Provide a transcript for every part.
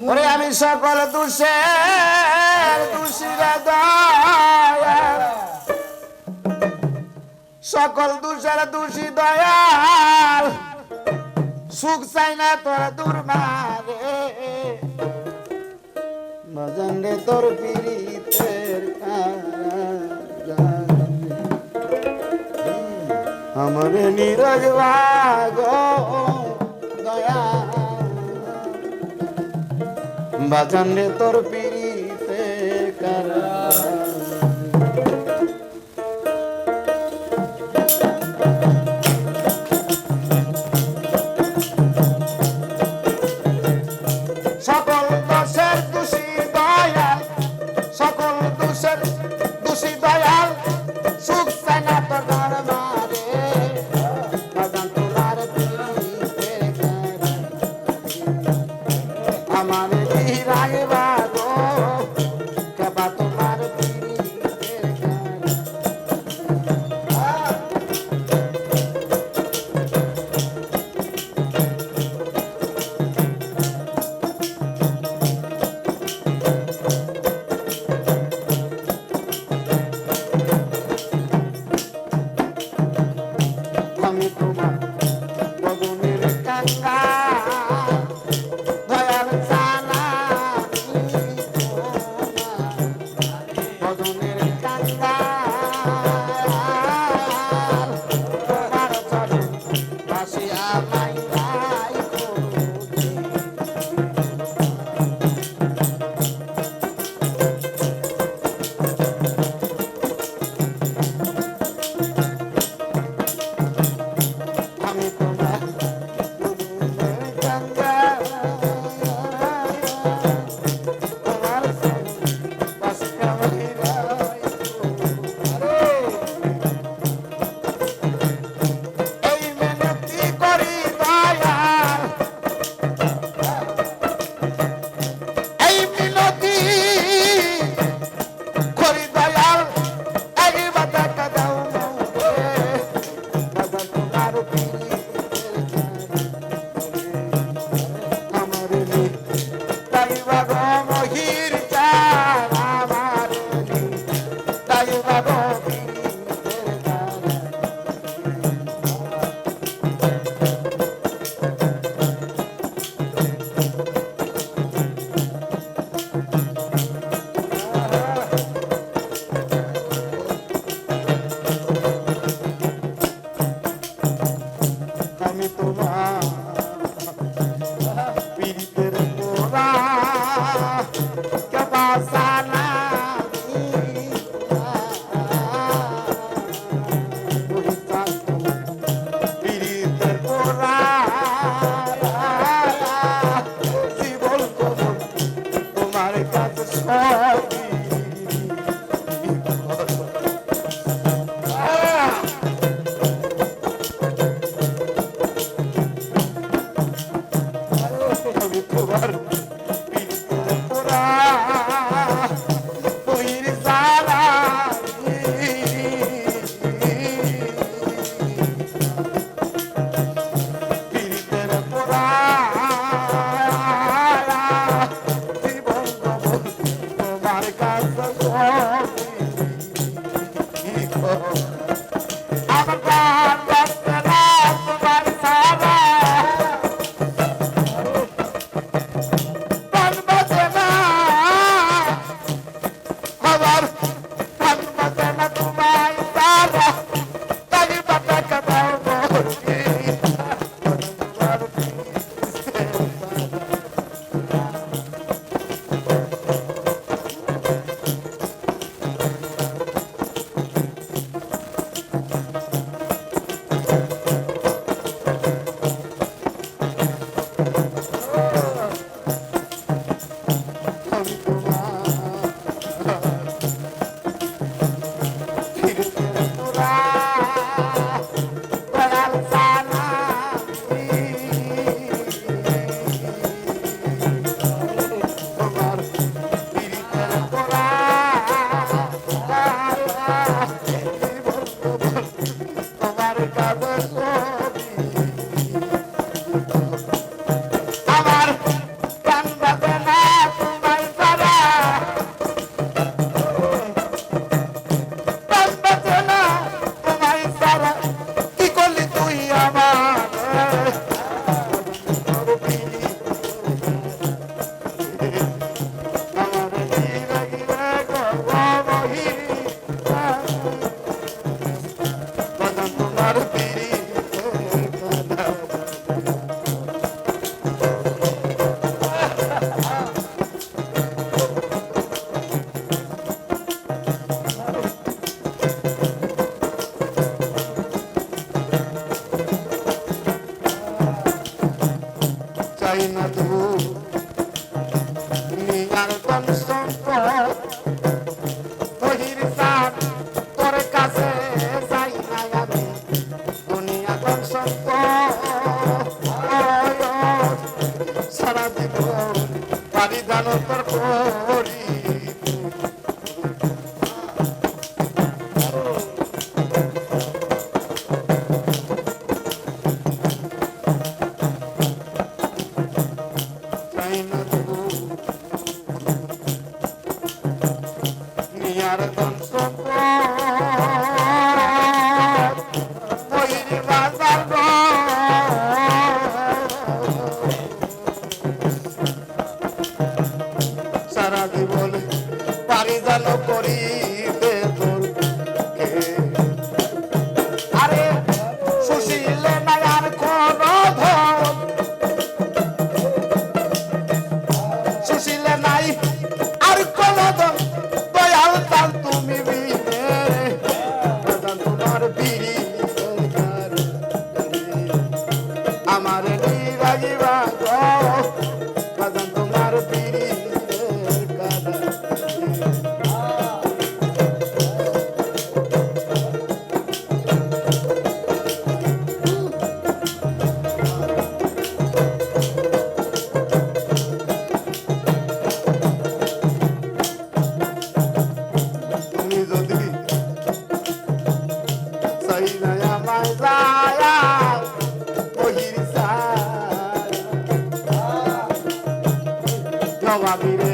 ওরে আমি সকল তুষের তুষিরা দয়া সকল তুষের তুষি দয়াল। সুখ চাই না তোর দূর মারে ভজন রে তোর পিড়িতের আমার নিরজ ভাগো বাজান রে তোর পিড়িতে কারা? সদনে খাতিরে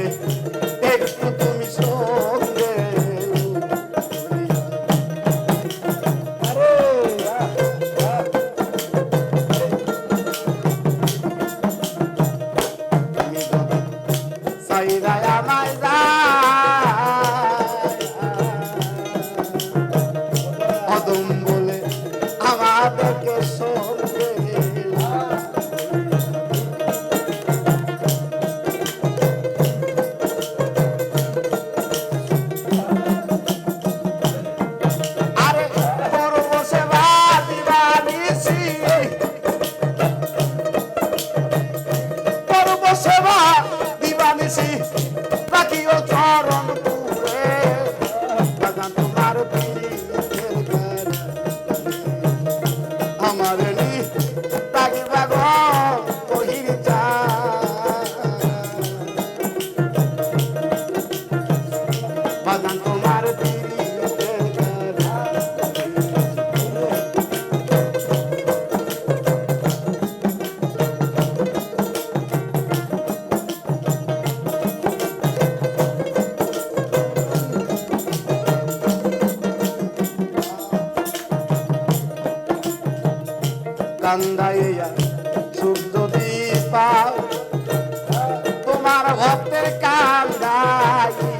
রাতের কান্দাইয়া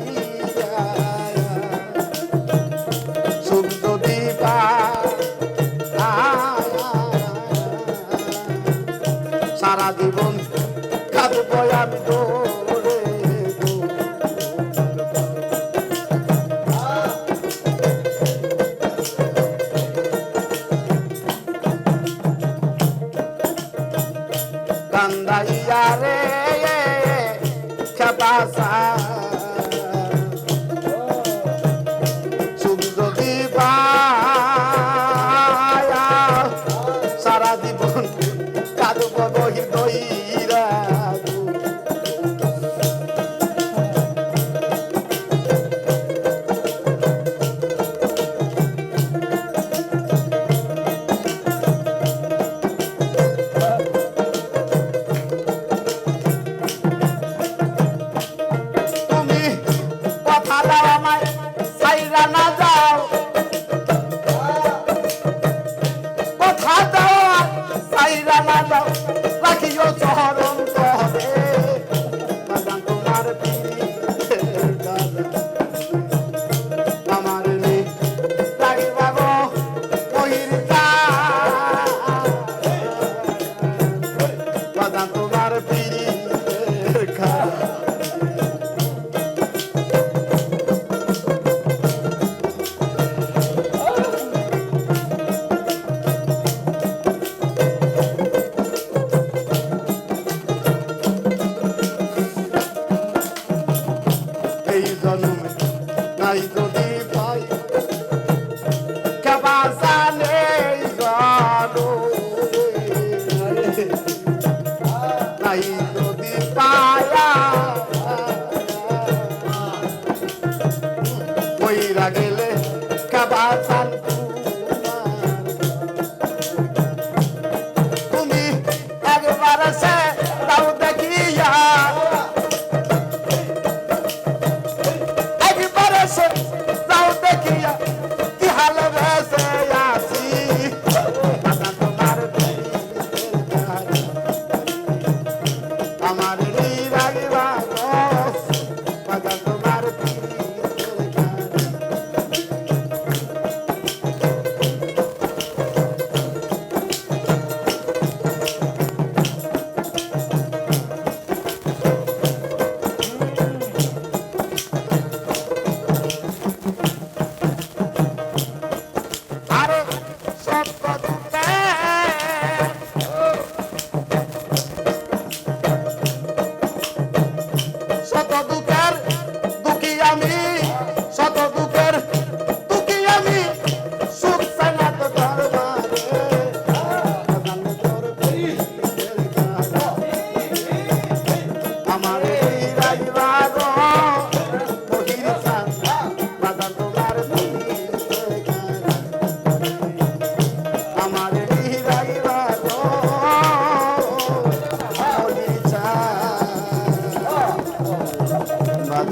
সুপ্ত দীপা সারা জীবন কাঁদব আমি তো কান্দাইয়া রে। casa. Alaba aí.